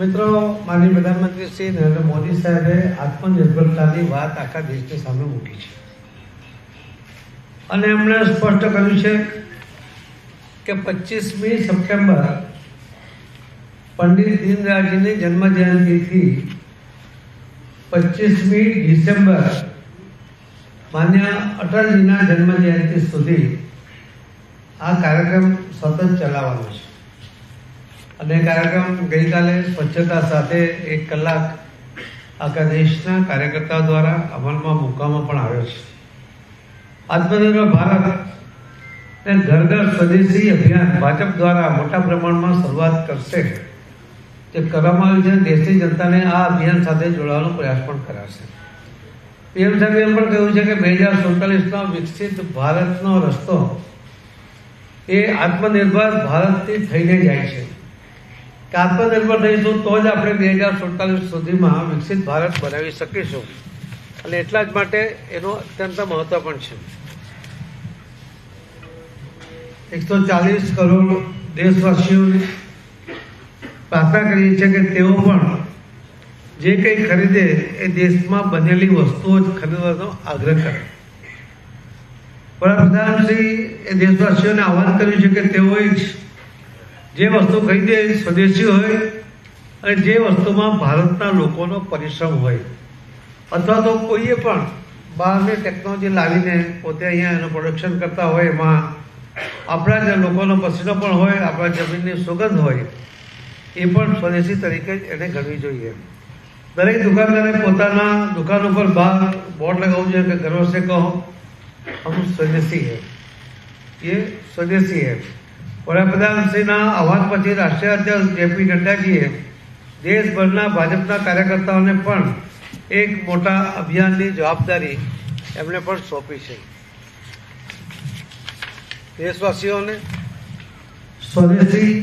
મિત્રો માનીય પ્રધાનમંત્રી શ્રી નરેન્દ્ર મોદી સાહેબે આત્મનિર્ભરતાની વાત આખા દેશની સામે મૂકી છે. અને એમણે સ્પષ્ટ કર્યું છે કે પચીસમી સપ્ટેમ્બર પંડિત દીનદયાળજીની જન્મ જયંતિથી પચીસમી ડિસેમ્બર માન્ય અટલજીના જન્મ જયંતિ સુધી આ કાર્યક્રમ સતત ચલાવવાનો છે. અને કાર્યક્રમ ગઈકાલે સ્વચ્છતા સાથે એક કલાક આખા દેશના કાર્યકર્તાઓ દ્વારા અમલમાં મૂકવામાં પણ આવ્યો છે. આત્મનિર્ભર ભારત ને ઘર ઘર સ્વદેશી અભિયાન ભાજપ દ્વારા મોટા પ્રમાણમાં શરૂઆત કરશે જે કરવામાં આવ્યું છે દેશની જનતાને આ અભિયાન સાથે જોડાવાનો પ્રયાસ પણ કરાશે. પીએમ સાહેબે એમ પણ કહ્યું છે કે બે હજાર સુડતાલીસનો વિકસિત ભારતનો રસ્તો એ આત્મનિર્ભર ભારતથી થઈને જાય છે. આત્મનિર્ભર થઈશું તો જ આપણે બે હજાર સુડતાલીસ સુધીમાં વિકસિત ભારત બનાવી શકીશું. અને એટલા જ માટે એનું અત્યંત મહત્વ પણ છે. એકસો ચાલીસ કરોડ દેશવાસીઓને પ્રાર્થના કરીએ છીએ કે તેઓ પણ જે કંઈ ખરીદે એ દેશમાં બનેલી વસ્તુઓ જ ખરીદવાનો આગ્રહ કરે. વડાપ્રધાનશ્રી એ દેશવાસીઓને આહવાન કર્યું છે કે તેઓએ જ જે વસ્તુ ખરીદે એ સ્વદેશી હોય અને જે વસ્તુમાં ભારતના લોકોનો પરિશ્રમ હોય અથવા તો કોઈએ પણ બહારની ટેકનોલોજી લાવીને પોતે અહીંયા એનું પ્રોડક્શન કરતા હોય એમાં આપણા જે લોકોનો પસીનો પણ હોય આપણા જમીનની સુગંધ હોય એ પણ સ્વદેશી તરીકે જ એને ગણવી જોઈએ દરેક દુકાનદારે પોતાના દુકાન ઉપર બહાર બોર્ડ લગાવવું જોઈએ કે ગર્વ સે કહો હમ સ્વદેશી હૈ ये स्वदेशी है વડાપ્રધાનશ્રીના આહવાન પછી રાષ્ટ્રીય અધ્યક્ષ જેપી નડ્ડાજીએ દેશભરના ભાજપના કાર્યકર્તાઓને પણ એક મોટા અભિયાનની જવાબદારી એમણે પણ સોંપી છે. દેશવાસીઓને સ્વદેશી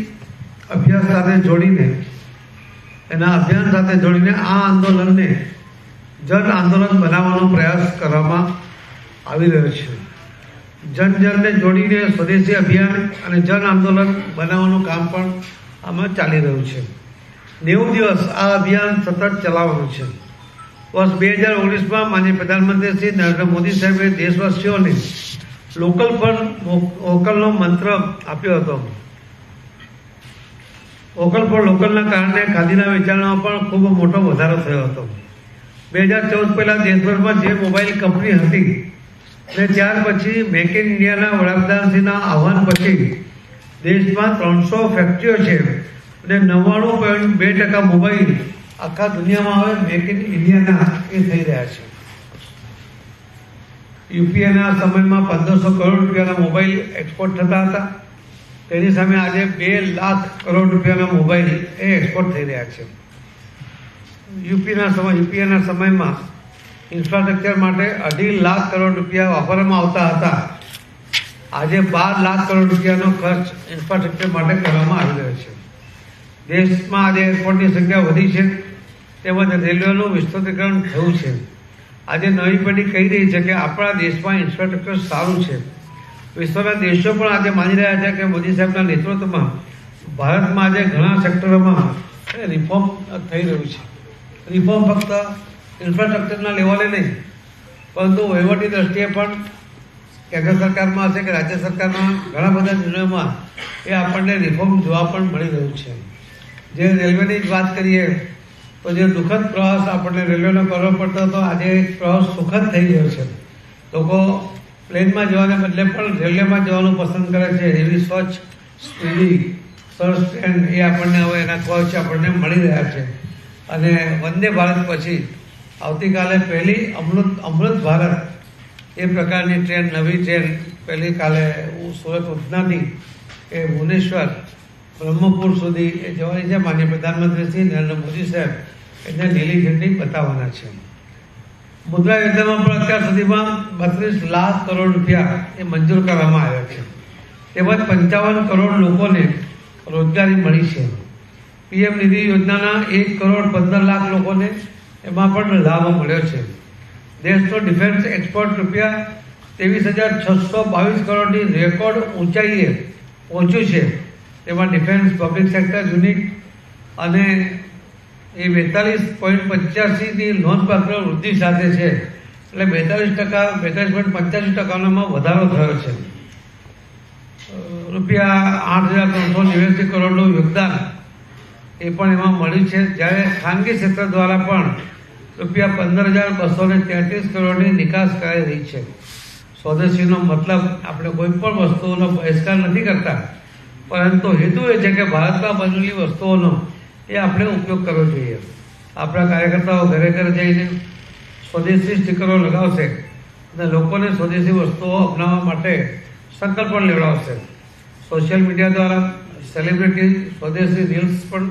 અભ્યાસ સાથે જોડીને, એના અભિયાન સાથે જોડીને આ આંદોલનને જન આંદોલન બનાવવાનો પ્રયાસ કરવામાં આવી રહ્યો છે. જન જનને જોડીને સ્વદેશી અભિયાન અને જન આંદોલન બનાવવાનું કામ પણ આમાં ચાલી રહ્યું છે. નેવું દિવસ આ અભિયાન સતત ચલાવવાનું છે. વર્ષ બે હજાર ઓગણીસમાં માનનીય પ્રધાનમંત્રી શ્રી નરેન્દ્ર મોદી સાહેબે દેશવાસીઓને લોકલ ફર વોકલનો મંત્ર આપ્યો હતો. વોકલ ફોર લોકલના કારણે ખાદીના વેચાણમાં પણ ખૂબ મોટો વધારો થયો હતો. બે હજાર ચૌદ પહેલાં દેશભરમાં જે મોબાઈલ કંપની હતી અને ત્યાર પછી મેક ઇન ઇન્ડિયાના વડાપ્રધાનશ્રીના આહવાન પછી દેશમાં ત્રણસો ફેક્ટરીઓ છે અને નવ્વાણું પોઈન્ટ બે ટકા મોબાઈલ આખા દુનિયામાં હવે મેક ઇન ઇન્ડિયાના એ થઈ રહ્યા છે. યુપીએના સમયમાં પંદરસો કરોડ રૂપિયાના મોબાઈલ એક્સપોર્ટ થતા હતા. તેની સામે આજે બે લાખ કરોડ રૂપિયાના મોબાઈલ એ એક્સપોર્ટ થઈ રહ્યા છે. યુપીના સમય યુપીએના સમયમાં ઇન્ફ્રાસ્ટ્રક્ચર માટે અઢી લાખ કરોડ રૂપિયા વાપરવામાં આવતા હતા. આજે બાર લાખ કરોડ રૂપિયાનો ખર્ચ ઇન્ફ્રાસ્ટ્રક્ચર માટે કરવામાં આવી રહ્યો છે. દેશમાં આજે એરપોર્ટની સંખ્યા વધી છે, તેમજ રેલવેનું વિસ્તૃતીકરણ થયું છે. આજે નવી પેઢી કહી રહી છે કે આપણા દેશમાં ઇન્ફ્રાસ્ટ્રક્ચર સારું છે. વિશ્વના દેશો પણ આજે માની રહ્યા છે કે મોદી સાહેબના નેતૃત્વમાં ભારતમાં આજે ઘણા સેક્ટરોમાં રિફોર્મ થઈ રહ્યું છે. રિફોર્મ ફક્ત ઇન્ફ્રાસ્ટ્રક્ચરના લેવલે નહીં. પરંતુ વહીવટી દ્રષ્ટિએ પણ કેન્દ્ર સરકારમાં હશે કે રાજ્ય સરકારના ઘણા બધા નિર્ણયોમાં એ આપણને રિફોર્મ જોવા પણ મળી રહ્યું છે. જે રેલવેની જ વાત કરીએ, તો જે દુઃખદ પ્રવાસ આપણને રેલવેનો કરવો પડતો હતો, આજે પ્રવાસ સુખદ થઈ ગયો છે. લોકો પ્લેનમાં જવાને બદલે પણ રેલવેમાં જવાનું પસંદ કરે છે. એવી સ્વચ્છ, સ્પીડી સરસ ટ્રેન એ આપણને હવે એના કોચ આપણને મળી રહ્યા છે. અને વંદે ભારત પછી આવતીકાલે પહેલી અમૃત અમૃત ભારત એ પ્રકારની ટ્રેન, નવી ટ્રેન પહેલી કાલે સુરત ઉધનાથી એ ભુવનેશ્વર, બ્રહ્મપુર સુધી એ જવાની છે. માન્ય પ્રધાનમંત્રી શ્રી નરેન્દ્ર મોદી સાહેબ એને લીલી ઝંડી બતાવવાના છે. મુદ્રા યોજનામાં પણ અત્યાર સુધીમાં બત્રીસ લાખ કરોડ રૂપિયા એ મંજૂર કરવામાં આવ્યા છે. તેમજ પંચાવન કરોડ લોકોને રોજગારી મળી છે. પીએમ નિધિ યોજનાના એક કરોડ પંદર લાખ લોકોને એમાં પણ લાભ મળ્યો છે. દેશનો ડિફેન્સ એક્સપોર્ટ રૂપિયા ત્રેવીસ હજાર છસો બાવીસ કરોડની રેકોર્ડ ઊંચાઈએ પહોંચ્યું છે. તેમાં ડિફેન્સ પબ્લિક સેક્ટર યુનિટ અને એ બેતાલીસ પોઈન્ટ પંચ્યાસીની નોંધપાત્ર વૃદ્ધિ સાથે છે. એટલે બેતાલીસ ટકા, બેતાલીસ પોઈન્ટ પંચ્યાસી ટકાનોમાં વધારો થયો છે. રૂપિયા આઠ હજાર ત્રણસો નેવ્યાસી કરોડનું યોગદાન એ પણ એમાં મળ્યું છે. જ્યારે ખાનગી ક્ષેત્ર દ્વારા પણ રૂપિયા પંદર હજાર બસો ને તેત્રીસ કરોડની નિકાસ કરાઈ રહી છે. સ્વદેશીનો મતલબ આપણે કોઈ પણ વસ્તુઓનો બહિષ્કાર નથી કરતા. પરંતુ હેતુ એ છે કે ભારતમાં બનેલી વસ્તુઓનો એ આપણે ઉપયોગ કરવો જોઈએ. આપણા કાર્યકર્તાઓ ઘરે ઘરે જઈને સ્વદેશી સ્ટીકરો લગાવશે અને લોકોને સ્વદેશી વસ્તુઓ અપનાવવા માટે સંકલ્પ પણ લેવડાવશે. સોશિયલ મીડિયા દ્વારા સેલિબ્રિટી સ્વદેશી રીલ્સ પણ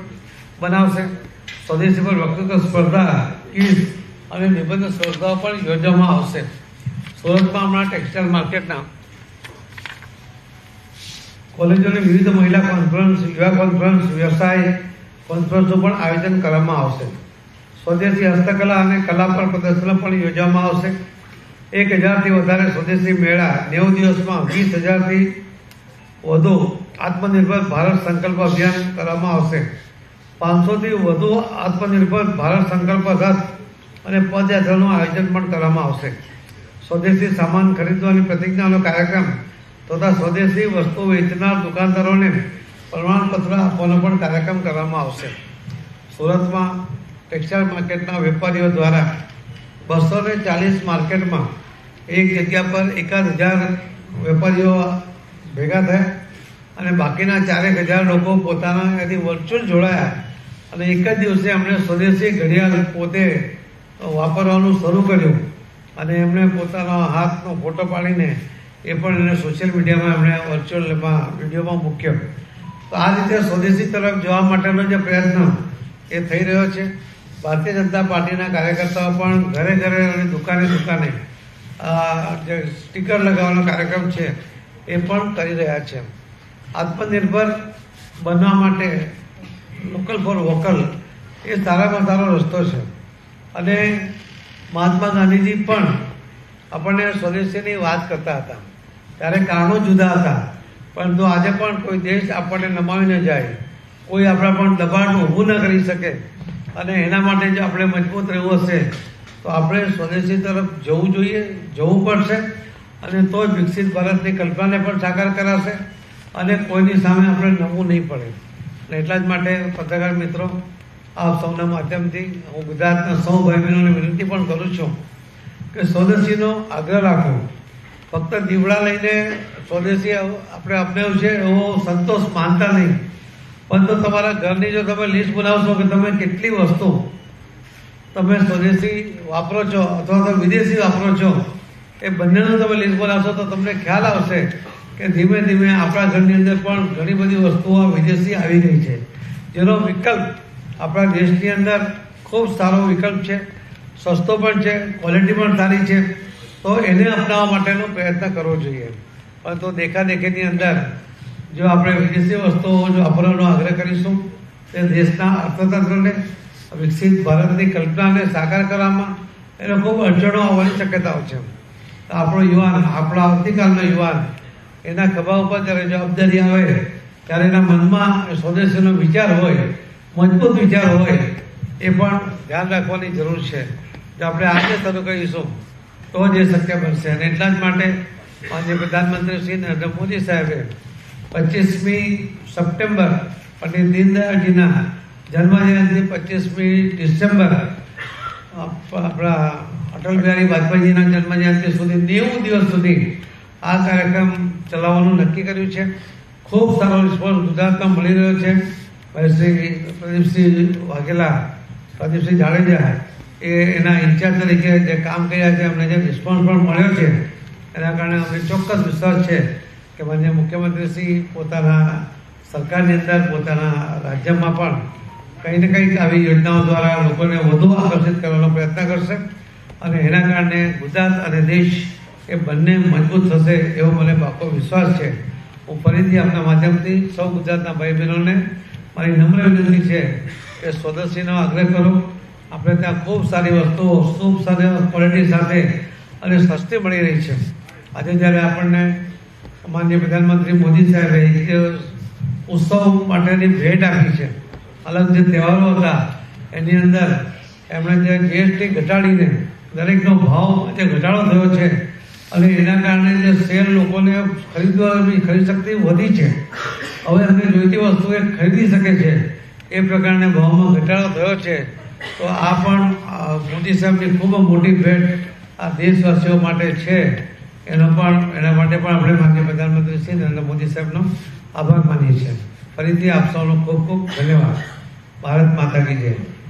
બનાવશે. સ્વદેશી પર વક્તૃત્વ સ્પર્ધા ક્વિઝ અને નિબંધ સ્પર્ધાઓ પણ યોજવામાં આવશે. સુરતમાં હમણાં ટેક્સટાઇલ માર્કેટના કોલેજોની વિવિધ મહિલા કોન્ફરન્સ યુવા કોન્ફરન્સ વ્યવસાય કોન્ફરન્સનું પણ આયોજન કરવામાં આવશે. સ્વદેશી હસ્તકલા અને કલા પર પ્રદર્શન પણ યોજવામાં આવશે. એક હજારથી વધારે સ્વદેશી મેળા નેવું દિવસમાં વીસ હજારથી વધુ આત્મનિર્ભર ભારત સંકલ્પ અભિયાન કરવામાં આવશે. પાંચસોથી વધુ આત્મનિર્ભર ભારત સંકલ્પ રથ અને પદયાત્રાનું આયોજન પણ કરવામાં આવશે. સ્વદેશી સામાન ખરીદવાની પ્રતિજ્ઞાનો કાર્યક્રમ તથા સ્વદેશી વસ્તુ વેચનાર દુકાનદારોને પ્રમાણપત્ર આપવાનો પણ કાર્યક્રમ કરવામાં આવશે. સુરતમાં ટેક્સટાઇલ માર્કેટના વેપારીઓ દ્વારા બસો ને ચાલીસ માર્કેટમાં એક જગ્યા પર એકાદ હજાર વેપારીઓ ભેગા થયા અને બાકીના ચારેક હજાર લોકો પોતાના એથી વર્ચ્યુઅલ જોડાયા. અને એક જ દિવસે એમણે સ્વદેશી ઘડિયાળ પોતે વાપરવાનું શરૂ કર્યું. અને એમણે પોતાના હાથનો ફોટો પાડીને એ પણ એને સોશિયલ મીડિયામાં એમણે વર્ચ્યુઅલમાં વિડીયોમાં મૂક્યો. તો આ રીતે સ્વદેશી તરફ જવા માટેનો જે પ્રયત્ન એ થઈ રહ્યો છે. ભારતીય જનતા પાર્ટીના કાર્યકર્તાઓ પણ ઘરે ઘરે અને દુકાને દુકાને જે સ્ટીકર લગાવવાનો કાર્યક્રમ છે એ પણ કરી રહ્યા છે. આત્મનિર્ભર બનવા માટે લોકલ ફોર વોકલ એ સારામાં સારો રસ્તો છે. અને મહાત્મા ગાંધીજી પણ આપણને સ્વદેશીની વાત કરતા હતા. ત્યારે કારણો જુદા હતા. પરંતુ આજે પણ કોઈ દેશ આપણને નમાવી ન જાય. કોઈ આપણા પણ દબાણ ઊભું ન કરી શકે. અને એના માટે જો આપણે મજબૂત રહેવું હશે, તો આપણે સ્વદેશી તરફ જવું જોઈએ, જવું પડશે. અને તો જ વિકસિત ભારતની કલ્પનાને પણ સાકાર કરાશે. અને કોઈની સામે આપણે નમવું નહીં પડે. અને એટલા જ માટે પત્રકાર મિત્રો, આપ સૌના માધ્યમથી હું ગુજરાતના સૌ ભાઈ બહેનોને વિનંતી પણ કરું છું કે સ્વદેશીનો આગ્રહ રાખો. ફક્ત દીવડા લઈને સ્વદેશી આપણે અપનાવ્યું છે, એવો સંતોષ માનતા નહીં. પરંતુ તમારા ઘરની જો તમે લિસ્ટ બનાવશો કે તમે કેટલી વસ્તુ તમે સ્વદેશી વાપરો છો અથવા તો વિદેશી વાપરો છો, એ બંનેનું તમે લિસ્ટ બનાવશો તો તમને ખ્યાલ આવશે કે ધીમે ધીમે આપણા ઘરની અંદર પણ ઘણી બધી વસ્તુઓ વિદેશી આવી રહી છે. જેનો વિકલ્પ આપણા દેશની અંદર ખૂબ સારો વિકલ્પ છે, સસ્તો પણ છે ક્વોલિટી પણ સારી છે. તો એને અપનાવવા માટેનો પ્રયત્ન કરવો જોઈએ. પરંતુ દેખાદેખીની અંદર જો આપણે વિદેશી વસ્તુઓ જો વાપરવાનો આગ્રહ કરીશું, તે દેશના અર્થતંત્રને, વિકસિત ભારતની કલ્પનાને સાકાર કરવામાં એને ખૂબ અડચણો આવવાની શક્યતાઓ છે. તો આપણો યુવાન, આપણા આવતીકાલનો યુવાન એના ખભા ઉપર જ્યારે જવાબદારી આવે, ત્યારે એના મનમાં સ્વદેશીનો વિચાર હોય, મજબૂત વિચાર હોય, એ પણ ધ્યાન રાખવાની જરૂર છે. જો આપણે આજે શરૂ કરીશું, તો જ એ શક્ય બનશે. અને એટલા જ માટે માનનીય પ્રધાનમંત્રી શ્રી નરેન્દ્ર મોદી સાહેબે પચીસમી સપ્ટેમ્બર પંડિત દીનદયાળજીના જન્મજયંતિ પચીસમી ડિસેમ્બર આપણા અટલ બિહારી વાજપેયીજીના જન્મજયંતિ સુધી નેવું દિવસ સુધી આ કાર્યક્રમ ચલાવવાનું નક્કી કર્યું છે. ખૂબ સારો રિસ્પોન્સ ગુજરાતમાં મળી રહ્યો છે. શ્રી પ્રદીપસિંહ વાઘેલા, પ્રદીપસિંહ જાડેજા એ એના ઇન્ચાર્જ તરીકે જે કામ કર્યા છે એમને જે રિસ્પોન્સ પણ મળ્યો છે, એના કારણે અમને ચોક્કસ વિશ્વાસ છે કે માન્ય મુખ્યમંત્રીશ્રી પોતાના સરકારની અંદર, પોતાના રાજ્યમાં પણ કંઈ ને કંઈક આવી યોજનાઓ દ્વારા લોકોને વધુ આકર્ષિત કરવાનો પ્રયત્ન કરશે. અને એના કારણે ગુજરાત અને દેશ એ બંને મજબૂત થશે એવો મને પાકો વિશ્વાસ છે. હું ફરીથી આપના માધ્યમથી સૌ ગુજરાતના ભાઈ બહેનોને મારી નમ્ર વિનંતી છે કે સ્વદેશીનો આગ્રહ કરો. આપણે ત્યાં ખૂબ સારી વસ્તુઓ ખૂબ સારી ક્વોલિટી સાથે અને સસ્તી મળી રહી છે. આજે જ્યારે આપણને માનનીય પ્રધાનમંત્રી મોદી સાહેબે ઉત્સવ માટેની ભેટ આપી છે, અલગ જે તહેવારો હતા, એની અંદર એમણે જે જીએસટી ઘટાડીને દરેકનો ભાવ જે ઘટાડો થયો છે અને એના કારણે જે શેર લોકોને ખરીદવાની ખરીદ શક્તિ વધી છે. હવે એમને જોઈતી વસ્તુ એ ખરીદી શકે છે. એ પ્રકારના ભાવમાં ઘટાડો થયો છે. તો આ પણ મોદી સાહેબની ખૂબ મોટી ભેટ આ દેશવાસીઓ માટે છે. એનો પણ, એના માટે પણ આપણે માનનીય પ્રધાનમંત્રી શ્રી નરેન્દ્ર મોદી સાહેબનો આભાર માનીએ છીએ. ફરીથી આપ સૌનો ખૂબ ખૂબ ધન્યવાદ. ભારત માતા કી જય.